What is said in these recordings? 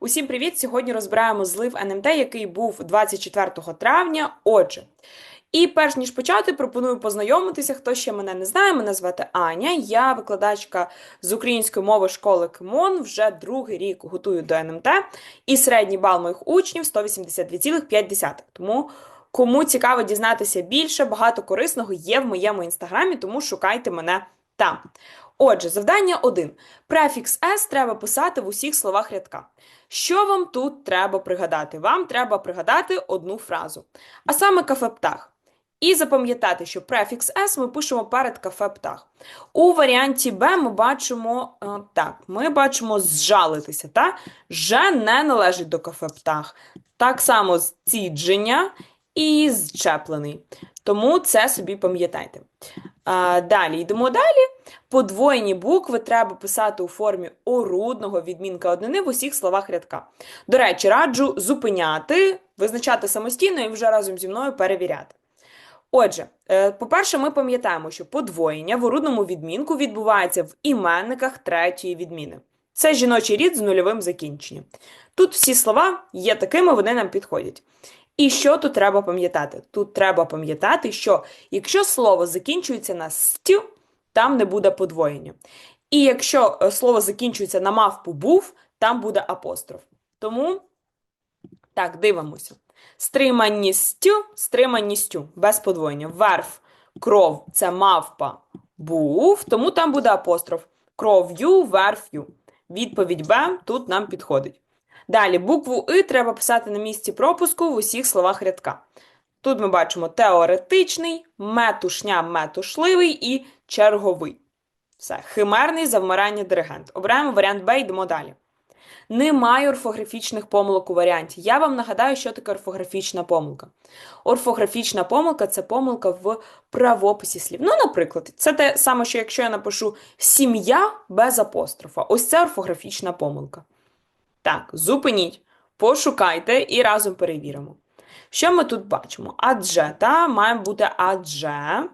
Усім привіт! Сьогодні розбираємо злив НМТ, який був 24 травня. Отже, і перш ніж почати, пропоную познайомитися. Хто ще мене не знає, мене звати Аня. Я викладачка з української мови школи КМОН. Вже другий рік готую до НМТ. І середній бал моїх учнів 182,5. Тому. Кому цікаво дізнатися більше, багато корисного є в моєму інстаграмі, тому шукайте мене там. Отже, завдання 1. Префікс S треба писати в усіх словах рядка. Що вам тут треба пригадати? Вам треба пригадати одну фразу, а саме кафе птах. І запам'ятати, що префікс S ми пишемо перед кафе птах. У варіанті Б ми бачимо е, так, ми бачимо зжалитися. Та? Ж не належить до кафе птах. Так само зцідження і зчеплений. Тому це собі пам'ятайте. Далі йдемо далі. Подвоєні букви треба писати у формі орудного відмінка однини в усіх словах рядка. До речі, раджу зупиняти, визначати самостійно і вже разом зі мною перевіряти. Отже, е, по-перше, ми пам'ятаємо, що подвоєння в орудному відмінку відбувається в іменниках третьої відміни. Це жіночий рід з нульовим закінченням. Тут всі слова є такими, вони нам підходять. І що тут треба пам'ятати? Тут треба пам'ятати, що якщо слово закінчується на стю, там не буде подвоєння. І якщо е, слово закінчується на мавпу був, там буде апостроф. Тому так, дивимося. Стриманістю, стриманістю, без подвоєння. Верф, кров це мавпа був, тому там буде апостроф. Кров'ю, верф'ю. Відповідь Б тут нам підходить. Далі, букву И треба писати на місці пропуску в усіх словах рядка. Тут ми бачимо теоретичний, метушня, метушливий і черговий. Все, химерний завмирання диригент. Обираємо варіант Б, йдемо далі. Немає орфографічних помилок у варіанті. Я вам нагадаю, що таке орфографічна помилка. Орфографічна помилка це помилка в правописі слів. Ну, наприклад, це те саме, що якщо я напишу сім'я без апострофа. Ось це орфографічна помилка. Так, зупиніть, пошукайте і разом перевіримо. Що ми тут бачимо? Адже, та, має бути адже.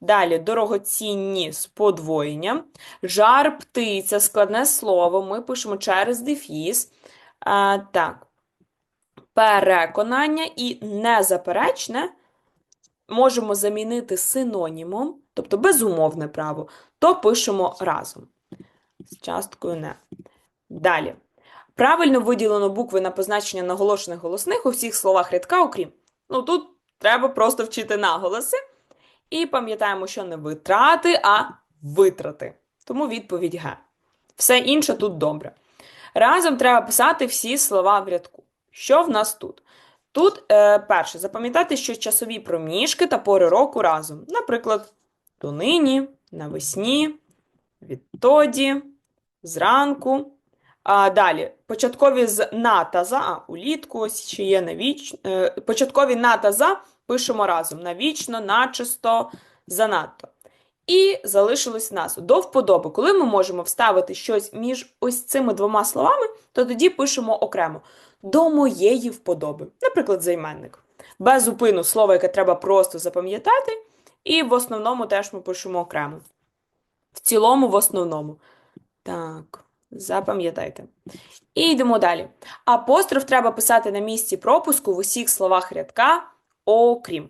Далі дорогоцінні з подвоєнням. Жар птиця, складне слово. Ми пишемо через дефіс. А, так. Переконання і незаперечне можемо замінити синонімом, тобто безумовне право, то пишемо разом. З часткою не. Далі. Правильно виділено букви на позначення наголошених голосних у всіх словах рядка, окрім. Ну тут треба просто вчити наголоси. І пам'ятаємо, що не витрати, а витрати. Тому відповідь Г. Все інше тут добре. Разом треба писати всі слова в рядку. Що в нас тут? Тут, е, перше, запам'ятати, що часові проміжки та пори року разом. Наприклад, донині, навесні, відтоді, зранку. А, далі, початкові з на та за, а, улітку, ось ще є навіч... е, початкові на та за пишемо разом навічно, начисто, занадто. І залишилось нас до вподоби. Коли ми можемо вставити щось між ось цими двома словами, то тоді пишемо окремо до моєї вподоби. Наприклад, займенник. Без зупину слово, яке треба просто запам'ятати, і в основному теж ми пишемо окремо. В цілому, в основному. Так. Запам'ятайте. І йдемо далі. Апостроф треба писати на місці пропуску в усіх словах рядка, окрім.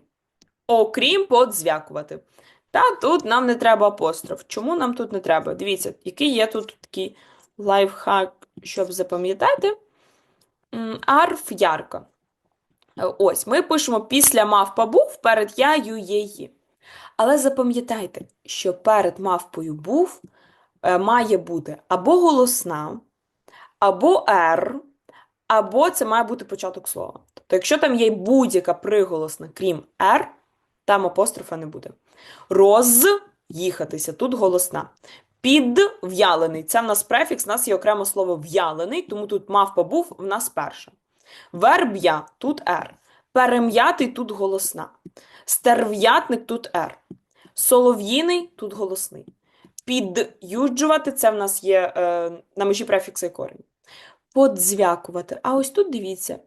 Окрім подзвякувати. Та тут нам не треба апостроф. Чому нам тут не треба? Дивіться, який є тут такий лайфхак, щоб запам'ятати. Арф ярка. Е, Ось, ми пишемо після мавпа був перед я, ю, є, ї. Але запам'ятайте, що перед мавпою був має бути або голосна, або «р», або це має бути початок слова. Тобто, якщо там є будь-яка приголосна, крім «р», там апострофа не буде. Роз'їхатися, тут голосна. Підв'ялений. Це в нас префікс, в нас є окремо слово в'ялений, тому тут мавпа був в нас перша. Верб'я тут «р». Перем'ятий тут голосна. Стерв'ятник тут «р». Солов'їний тут голосний. Під'юджувати це в нас є е, на межі префікса і корень. Подзвякувати. А ось тут дивіться,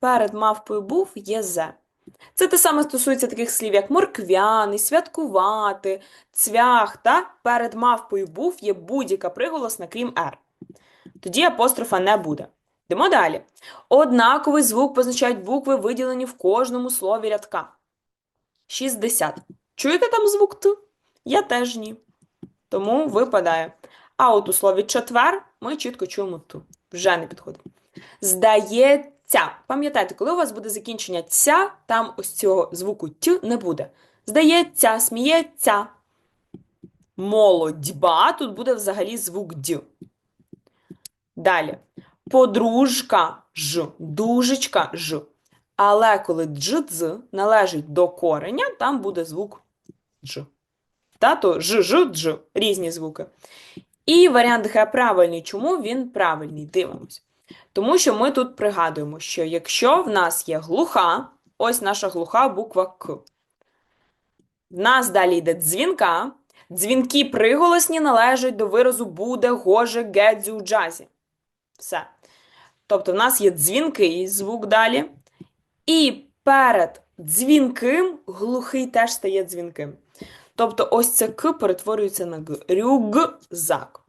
перед мавпою був є зе. Це те саме стосується таких слів, як морквяний, святкувати, цвях. Та перед мавпою був є будь-яка приголосна, крім «р». Тоді апострофа не буде. Йдемо далі. Однаковий звук позначають букви, виділені в кожному слові рядка. 60. Чуєте там звук Т? Я теж ні. Тому випадає. А от у слові четвер ми чітко чуємо Т. Вже не підходить. Здається. Пам'ятайте, коли у вас буде закінчення ця, там ось цього звуку Т не буде. Здається, сміється. Молодьба, тут буде взагалі звук Д. Далі. Подружка ж, дужечка ж. Але коли дж належить до кореня, там буде звук дж. Та, то ж, ж, дж, різні звуки. І варіант Г правильний. Чому він правильний? Дивимось. Тому що ми тут пригадуємо, що якщо в нас є глуха, ось наша глуха буква К. В нас далі йде дзвінка. Дзвінки приголосні належать до виразу буде, гоже, гедзю, джазі. Все. Тобто в нас є дзвінкий звук далі. І перед дзвінким глухий теж стає дзвінким. Тобто ось це К перетворюється на Г. Рюкзак.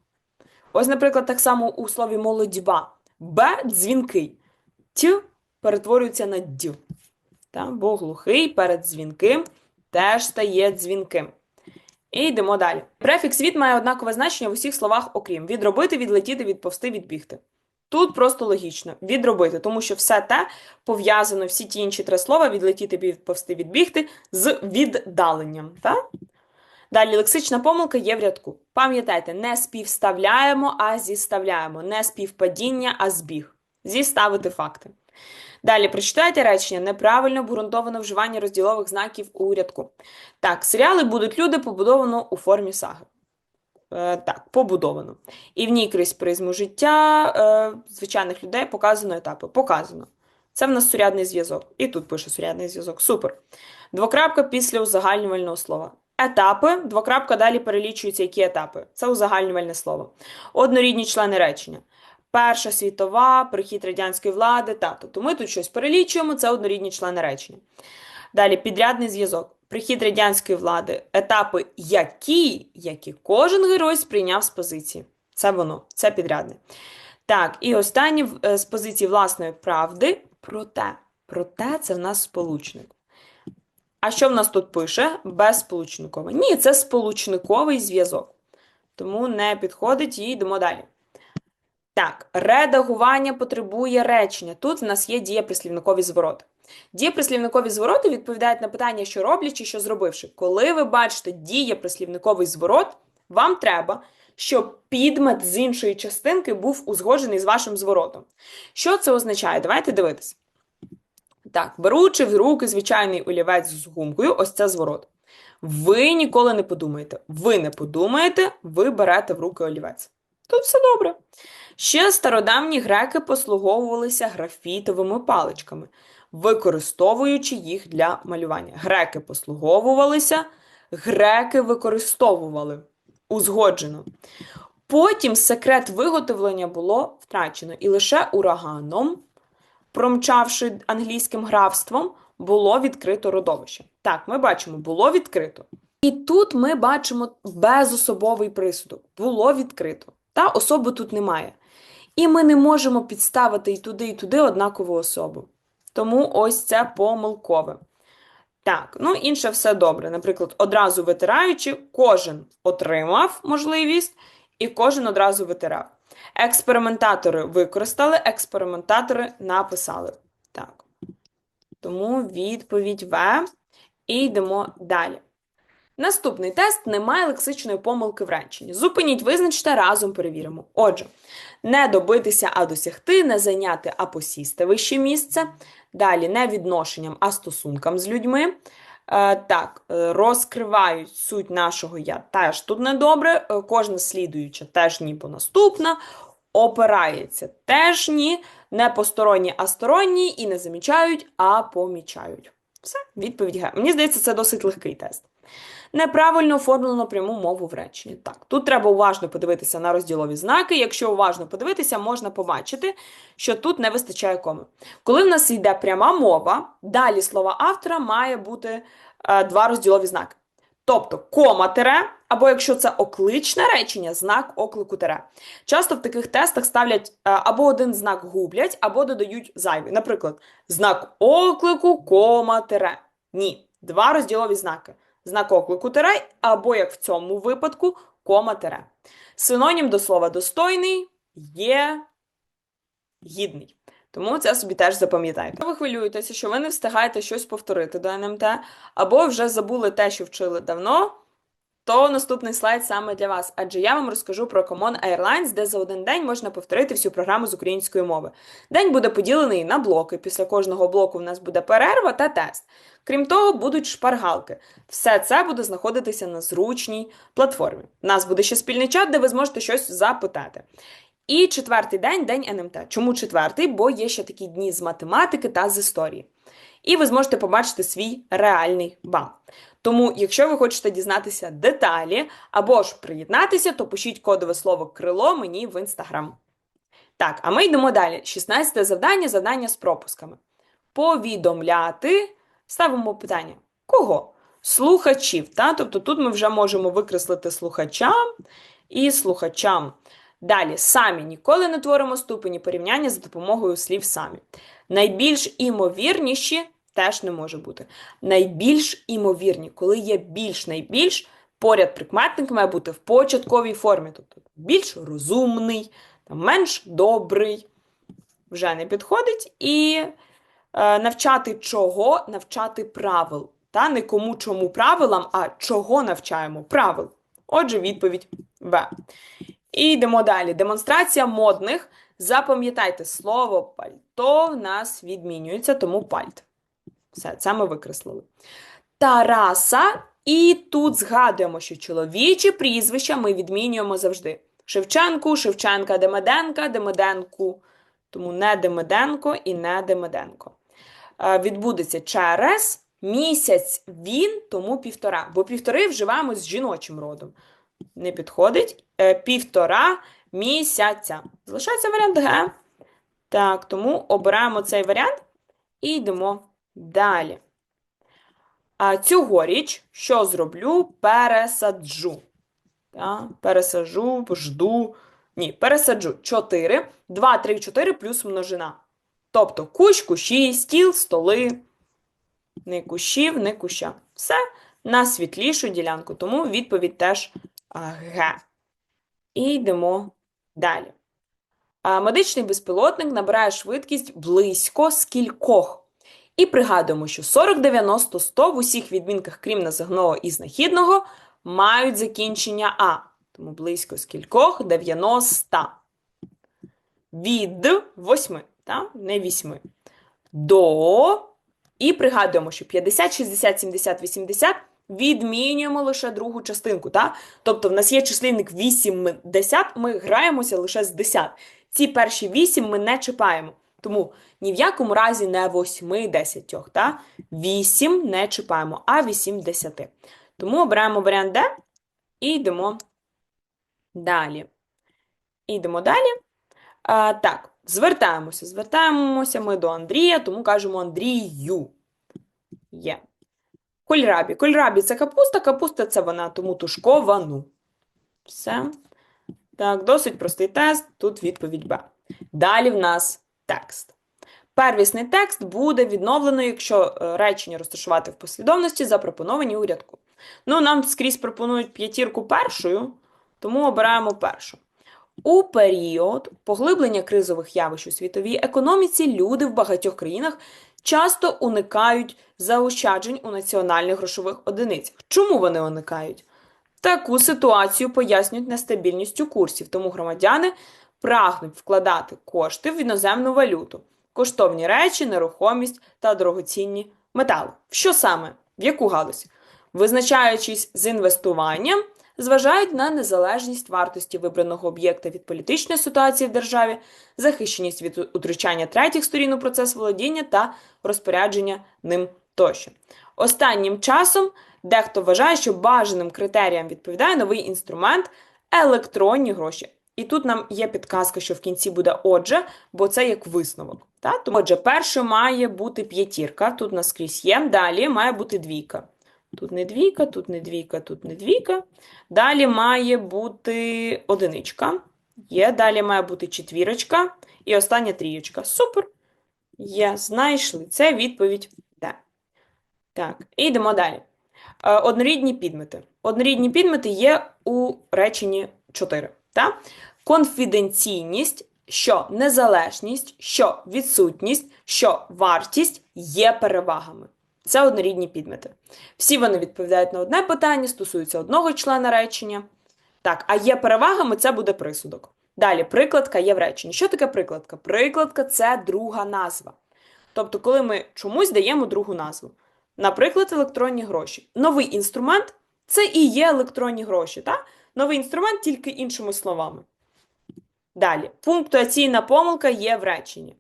Ось, наприклад, так само у слові молодьба. Б дзвінкий. Т перетворюється на дь. Та? Бо глухий перед дзвінким теж стає дзвінким. І йдемо далі. Префікс від має однакове значення в усіх словах, окрім відробити, відлетіти, відповсти, відбігти. Тут просто логічно відробити, тому що все те пов'язано, всі ті інші три слова відлетіти, відповсти, відбігти з віддаленням. Так? Далі лексична помилка є в рядку. Пам'ятайте, не співставляємо, а зіставляємо. Не співпадіння, а збіг. Зіставити факти. Далі прочитайте речення неправильно обґрунтоване вживання розділових знаків у рядку. Так, серіали будуть люди побудовано у формі саги. Е, так, побудовано. І в ній крізь призму життя е, звичайних людей показано етапи. Показано. Це в нас сурядний зв'язок. І тут пише сурядний зв'язок. Супер. Двокрапка після узагальнювального слова. Етапи, двокрапка далі перелічуються, які етапи. Це узагальнювальне слово. Однорідні члени речення. Перша світова, прихід радянської влади, та. Тобто ми тут щось перелічуємо, це однорідні члени речення. Далі підрядний зв'язок. Прихід радянської влади, етапи, які, які кожен герой сприйняв з позиції. Це воно, це підрядне. Так, і останнє е, з позиції власної правди. Проте. Проте це в нас сполучник. А що в нас тут пише? Безсполучникове. Ні, це сполучниковий зв'язок. Тому не підходить і йдемо далі. Так, редагування потребує речення. Тут в нас є дієприслівникові звороти. Дієприслівникові звороти відповідають на питання, що роблячи, що зробивши. Коли ви бачите дієприслівниковий зворот, вам треба, щоб підмет з іншої частинки був узгоджений з вашим зворотом. Що це означає? Давайте дивитися. Так, беручи в руки звичайний олівець з гумкою, ось це зворот. Ви ніколи не подумаєте. Ви не подумаєте, ви берете в руки олівець. Тут все добре. Ще стародавні греки послуговувалися графітовими паличками, використовуючи їх для малювання. Греки послуговувалися, греки використовували узгоджено. Потім секрет виготовлення було втрачено, і лише ураганом, промчавши англійським графством, було відкрито родовище. Так, ми бачимо, було відкрито. І тут ми бачимо безособовий присудок. Було відкрито. Та особи тут немає. І ми не можемо підставити і туди, і туди однакову особу. Тому ось це помилкове. Так, ну інше все добре. Наприклад, одразу витираючи, кожен отримав можливість, і кожен одразу витирав. Експериментатори використали, експериментатори написали. Так. Тому відповідь В. І йдемо далі. Наступний тест немає лексичної помилки в реченні. Зупиніть, визначте, разом перевіримо. Отже, не добитися, а досягти, не зайняти, а посісти вище місце. Далі не відношенням, а стосункам з людьми. Е, так, е, розкривають суть нашого я теж тут недобре. Е, кожна слідуюча теж ні, по наступна. Опирається теж ні. Не посторонні, а сторонні, і не замічають, а помічають. Все, відповідь Г. Мені здається, це досить легкий тест. Неправильно оформлено пряму мову в реченні. Так, тут треба уважно подивитися на розділові знаки. Якщо уважно подивитися, можна побачити, що тут не вистачає коми. Коли в нас йде пряма мова, далі слова автора має бути е, два розділові знаки. Тобто кома тире, або якщо це окличне речення, знак оклику тире. Часто в таких тестах ставлять е, або один знак гублять, або додають зайвий. Наприклад, знак оклику, кома тире. Ні, два розділові знаки. Знак оклику тире, або як в цьому випадку, кома тире. Синонім до слова достойний є гідний. Тому це собі теж запам'ятайте. Ви хвилюєтеся, що ви не встигаєте щось повторити до НМТ, або вже забули те, що вчили давно, то наступний слайд саме для вас. Адже я вам розкажу про Common Airlines, де за один день можна повторити всю програму з української мови. День буде поділений на блоки. Після кожного блоку в нас буде перерва та тест. Крім того, будуть шпаргалки. Все це буде знаходитися на зручній платформі. У нас буде ще спільний чат, де ви зможете щось запитати. І четвертий день день НМТ. Чому четвертий? Бо є ще такі дні з математики та з історії. І ви зможете побачити свій реальний бал. Тому, якщо ви хочете дізнатися деталі або ж приєднатися, то пишіть кодове слово крило мені в інстаграм. Так, а ми йдемо далі. 16 завдання завдання з пропусками. Повідомляти. Ставимо питання. Кого? Слухачів. Та? Тобто тут ми вже можемо викреслити слухачам і слухачам. Далі, самі ніколи не творимо ступені порівняння за допомогою слів самі. Найбільш імовірніші теж не може бути. Найбільш імовірні, коли є більш найбільш, поряд прикметник має бути в початковій формі. Тобто більш розумний, менш добрий, вже не підходить. І навчати чого, навчати правил. Та не кому чому правилам, а чого навчаємо правил. Отже, відповідь В. І йдемо далі. Демонстрація модних. Запам'ятайте, слово пальто в нас відмінюється, тому пальт. Все, це ми викреслили. Тараса. І тут згадуємо, що чоловічі прізвища ми відмінюємо завжди. Шевченку, Шевченка, Демеденка, Демеденку. Тому не Демеденко і не Демеденко. Е, Відбудеться через місяць він, тому півтора. Бо півтори вживаємо з жіночим родом. Не підходить. Е, Півтора місяця. Залишається варіант Г. Так, тому обираємо цей варіант і йдемо далі. А цьогоріч, що зроблю? Пересаджу. Так, пересаджу, жду. Ні, пересаджу 4. 2, 3, 4 плюс множина. Тобто кущ, кущі, стіл, столи. Не кущів, не куща. Все на світлішу ділянку. Тому відповідь теж Г. І йдемо далі. Медичний безпілотник набирає швидкість близько скількох. І пригадуємо, що 40, 90, 100 в усіх відмінках, крім називного і знахідного, мають закінчення А. Тому близько скількох 90. Від 8, та? не 8. До. І пригадуємо, що 50, 60, 70, 80 відмінюємо лише другу частинку. Та? Тобто в нас є числівник 80, ми граємося лише з 10. Ці перші 8 ми не чіпаємо. Тому ні в якому разі не 8 10, та? 8 не чіпаємо, а 8 10. Тому обираємо варіант Д і йдемо далі. Йдемо далі. А, так, звертаємося. Звертаємося ми до Андрія, тому кажемо Андрію. Є. Кольрабі. Кольрабі це капуста, капуста це вона, тому тушковану. Все. Так, досить простий тест. Тут відповідь Б. Далі в нас текст. Первісний текст буде відновлено, якщо е, речення розташувати в послідовності, запропоновані у рядку. Ну, нам скрізь пропонують п'ятірку першою, тому обираємо першу. У період поглиблення кризових явищ у світовій економіці люди в багатьох країнах часто уникають заощаджень у національних грошових одиницях. Чому вони уникають? Таку ситуацію пояснюють нестабільністю курсів, тому громадяни прагнуть вкладати кошти в іноземну валюту, коштовні речі, нерухомість та дорогоцінні метали. Що саме? В яку галузь? Визначаючись з інвестуванням, зважають на незалежність вартості вибраного об'єкта від політичної ситуації в державі, захищеність від утручання третіх сторін у процес володіння та розпорядження ним тощо. Останнім часом дехто вважає, що бажаним критеріям відповідає новий інструмент електронні гроші. І тут нам є підказка, що в кінці буде отже, бо це як висновок. Та? Отже, перше має бути п'ятірка, тут наскрізь є, далі має бути двійка. Тут не двійка, тут не двійка, тут не двійка. Далі має бути одиничка. Є, далі має бути четвірочка. І остання трієчка. Супер. Є, знайшли. Це відповідь Д. Так, і йдемо далі. Е, Однорідні підмети. Однорідні підмети є у реченні 4. Та? Конфіденційність, що незалежність, що відсутність, що вартість є перевагами. Це однорідні підмети. Всі вони відповідають на одне питання, стосуються одного члена речення. Так, а є перевагами, це буде присудок. Далі, прикладка є в реченні. Що таке прикладка? Прикладка це друга назва. Тобто, коли ми чомусь даємо другу назву. Наприклад, електронні гроші. Новий інструмент це і є електронні гроші. Так? Новий інструмент тільки іншими словами. Далі, пунктуаційна помилка є в реченні.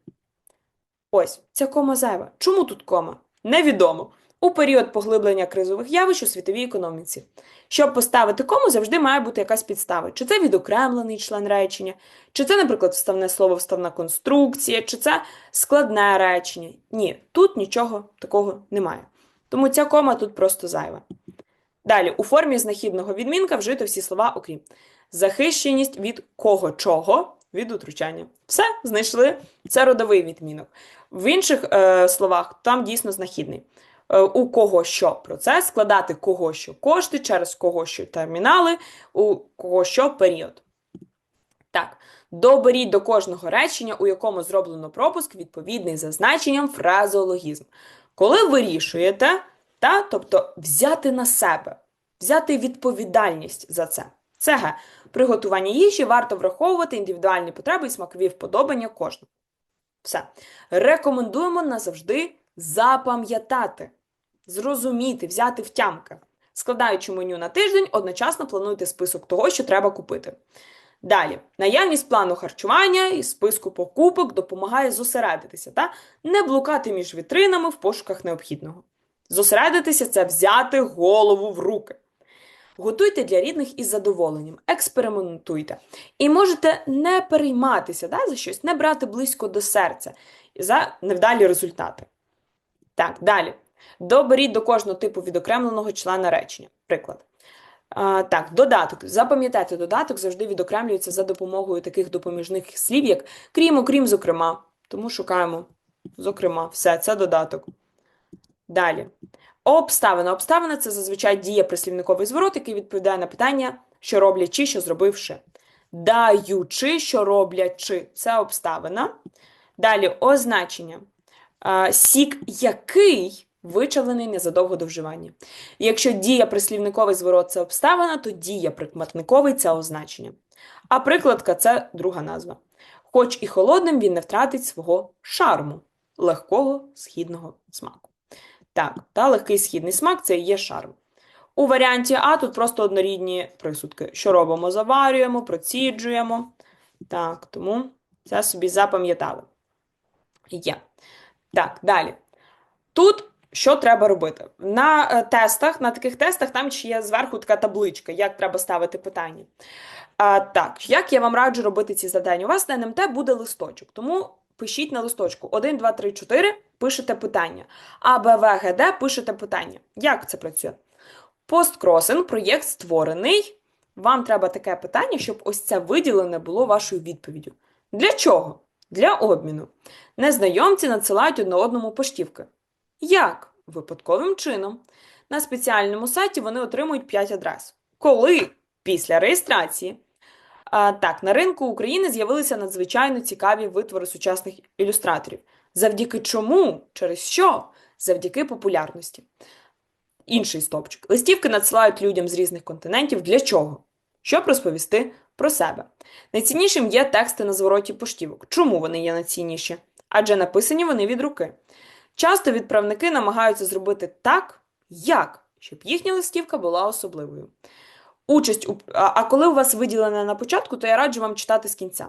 Ось, ця кома зайва. Чому тут кома? Невідомо. У період поглиблення кризових явищ у світовій економіці. Щоб поставити кому, завжди має бути якась підстава. Чи це відокремлений член речення, чи це, наприклад, вставне слово, вставна конструкція, чи це складне речення. Ні, тут нічого такого немає. Тому ця кома тут просто зайва. Далі, у формі знахідного відмінка вжито всі слова, окрім захищеність від кого чого, від утручання. Все, знайшли. Це родовий відмінок. В інших е, словах там дійсно знахідний. Е, у кого що процес, складати кого що кошти, через кого що термінали, у кого що період. Так, доберіть до кожного речення, у якому зроблено пропуск, відповідний за значенням фразеологізм. Коли вирішуєте, та, тобто взяти на себе, взяти відповідальність за це. Це Г. Приготуванні їжі варто враховувати індивідуальні потреби і смакові вподобання кожного. Все. Рекомендуємо назавжди запам'ятати, зрозуміти, взяти втямки. Складаючи меню на тиждень, одночасно плануйте список того, що треба купити. Далі, наявність плану харчування і списку покупок допомагає зосередитися та не блукати між вітринами в пошуках необхідного. Зосередитися це взяти голову в руки. Готуйте для рідних із задоволенням, експериментуйте. І можете не перейматися да, за щось, не брати близько до серця за невдалі результати. Так, далі. Доберіть до кожного типу відокремленого члена речення. Приклад. А, так, додаток. Запам'ятайте, додаток завжди відокремлюється за допомогою таких допоміжних слів, як крім, окрім, зокрема. Тому шукаємо, зокрема, все, це додаток. Далі. Обставина. Обставина це зазвичай діє прислівниковий зворот, який відповідає на питання, що роблячи, що зробивши. Даючи, що роблячи, це обставина. Далі означення. Сік який вичавлений незадовго до вживання. Якщо дія прислівниковий зворот це обставина, то дія прикметниковий це означення. А прикладка це друга назва. Хоч і холодним він не втратить свого шарму, легкого східного смаку. Так, та легкий східний смак це і є шарм. У варіанті А тут просто однорідні присудки. Що робимо? Заварюємо, проціджуємо. Так, тому це собі запам'ятали. Є. Так, далі. Тут що треба робити? На е, тестах, на таких тестах, там ще є зверху така табличка, як треба ставити питання. А, так, як я вам раджу робити ці завдання? У вас на НМТ буде листочок, тому пишіть на листочку 1, 2, 3, 4, пишете питання. А, Б, пишете питання. Як це працює? Посткросинг, проєкт створений. Вам треба таке питання, щоб ось це виділене було вашою відповіддю. Для чого? Для обміну. Незнайомці надсилають одне одному поштівки. Як? Випадковим чином. На спеціальному сайті вони отримують 5 адрес. Коли? Після реєстрації. А, так, на ринку України з'явилися надзвичайно цікаві витвори сучасних ілюстраторів. Завдяки чому? Через що? Завдяки популярності. Інший стопчик. Листівки надсилають людям з різних континентів. Для чого? Щоб розповісти про себе. Найціннішим є тексти на звороті поштівок. Чому вони є найцінніші? Адже написані вони від руки. Часто відправники намагаються зробити так, як, щоб їхня листівка була особливою. Участь у а коли у вас виділена на початку, то я раджу вам читати з кінця.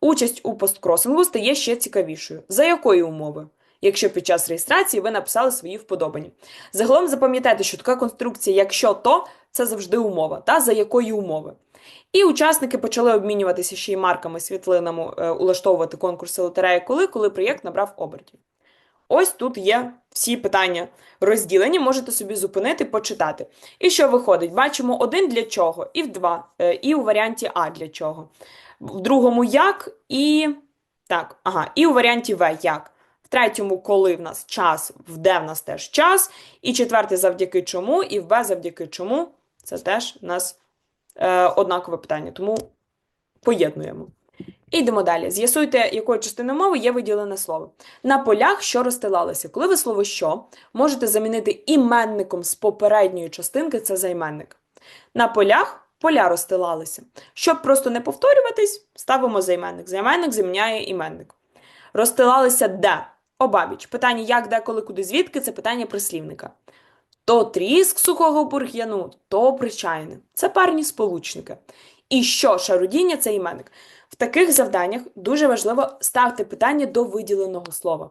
Участь у посткросингу стає ще цікавішою. За якої умови? Якщо під час реєстрації ви написали свої вподобання. Загалом запам'ятайте, що така конструкція, якщо то, це завжди умова, та за якої умови. І учасники почали обмінюватися ще й марками, світлинами, е, улаштовувати конкурси лотереї коли, коли проєкт набрав обертів. Ось тут є всі питання розділені, можете собі зупинити, почитати. І що виходить? Бачимо один для чого, і в два, е, і у варіанті А для чого. В другому як, і так, ага, і у варіанті В як. В третьому, коли в нас час, в Д в нас теж час. І четверте завдяки чому, і в Б завдяки чому. Це теж у нас е, однакове питання. Тому поєднуємо. Йдемо далі. З'ясуйте, якою частиною мови є виділене слово. На полях, що розстилалися. Коли ви слово що можете замінити іменником з попередньої частинки, це займенник. На полях поля розстилалися. Щоб просто не повторюватись, ставимо займенник. Займенник заміняє іменник. Розстилалися де? Обабіч. Питання як, де, коли, куди, звідки це питання прислівника. То тріск сухого бур'яну, то причайне. Це парні сполучники. І що шарудіння це іменник. В таких завданнях дуже важливо ставити питання до виділеного слова.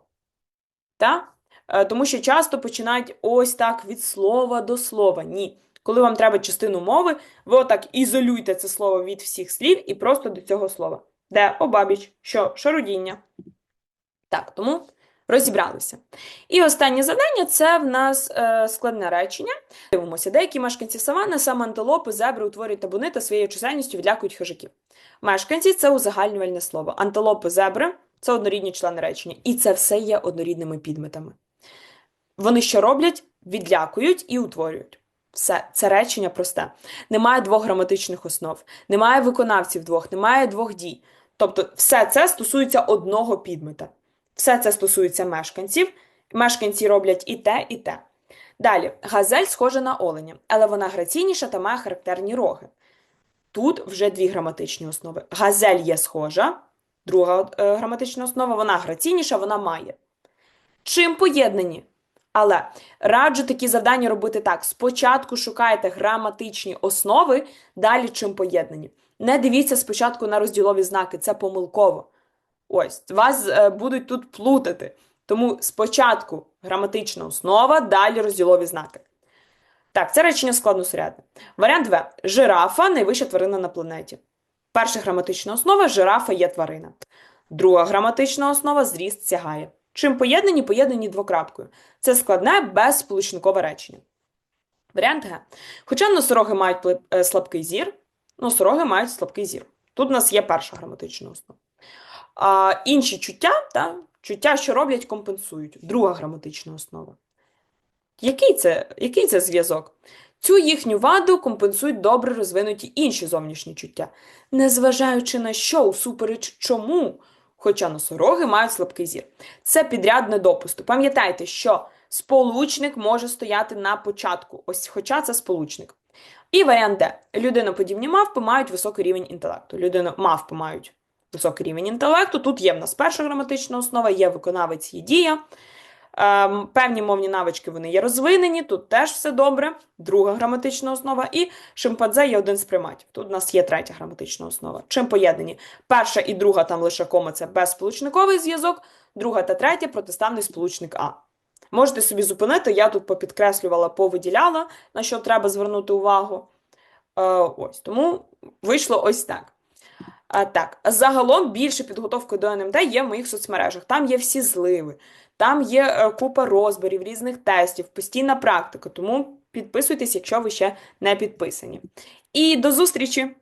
Та? Е, Тому що часто починають ось так від слова до слова. Ні. Коли вам треба частину мови, ви отак ізолюйте це слово від всіх слів і просто до цього слова. Де обабіч, що шарудіння. Так, тому розібралися. І останнє завдання це в нас е, складне речення. Дивимося, деякі мешканці савани, саме антилопи, зебри утворюють табуни та своєю чисельністю відлякують хижаків. Мешканці це узагальнювальне слово. Антилопи, зебри це однорідні члени речення. І це все є однорідними підметами. Вони що роблять? Відлякують і утворюють. Все, це речення просте. Немає двох граматичних основ, немає виконавців двох, немає двох дій. Тобто, все це стосується одного підмета. Все це стосується мешканців. Мешканці роблять і те, і те. Далі, газель схожа на оленя, але вона граційніша та має характерні роги. Тут вже дві граматичні основи. Газель є схожа, друга е, граматична основа, вона граційніша, вона має. Чим поєднані? Але раджу такі завдання робити так: спочатку шукаєте граматичні основи, далі чим поєднані. Не дивіться спочатку на розділові знаки, це помилково. Ось, вас е, будуть тут плутати. Тому спочатку граматична основа, далі розділові знаки. Так, це речення складносурядне. Варіант В. Жирафа найвища тварина на планеті. Перша граматична основа жирафа є тварина. Друга граматична основа зріст сягає. Чим поєднані? Поєднані двокрапкою. Це складне безсполучникове речення. Варіант Г. Хоча носороги мають е, слабкий зір, носороги мають слабкий зір. Тут у нас є перша граматична основа. А інші чуття, та, чуття, що роблять, компенсують. Друга граматична основа. Який це, який це зв'язок? Цю їхню ваду компенсують добре розвинуті інші зовнішні чуття, незважаючи на що, усупереч чому, хоча носороги мають слабкий зір. Це підряд допусту. Пам'ятайте, що сполучник може стояти на початку, ось хоча це сполучник. І варіант Д. Людиноподібні мавпи мають високий рівень інтелекту. Людина мавпи мають високий рівень інтелекту. Тут є в нас перша граматична основа, є виконавець, є дія. Ем, певні мовні навички вони є розвинені, тут теж все добре. Друга граматична основа. І шимпанзе є один з приматів. Тут у нас є третя граматична основа. Чим поєднані? Перша і друга там лише кома це безсполучниковий зв'язок, друга та третя протиставний сполучник А. Можете собі зупинити, я тут попідкреслювала, повиділяла, на що треба звернути увагу. Е, ось, тому вийшло ось так. А, так, загалом більше підготовки до НМТ є в моїх соцмережах. Там є всі зливи, там є е, купа розборів, різних тестів, постійна практика. Тому підписуйтесь, якщо ви ще не підписані. І до зустрічі!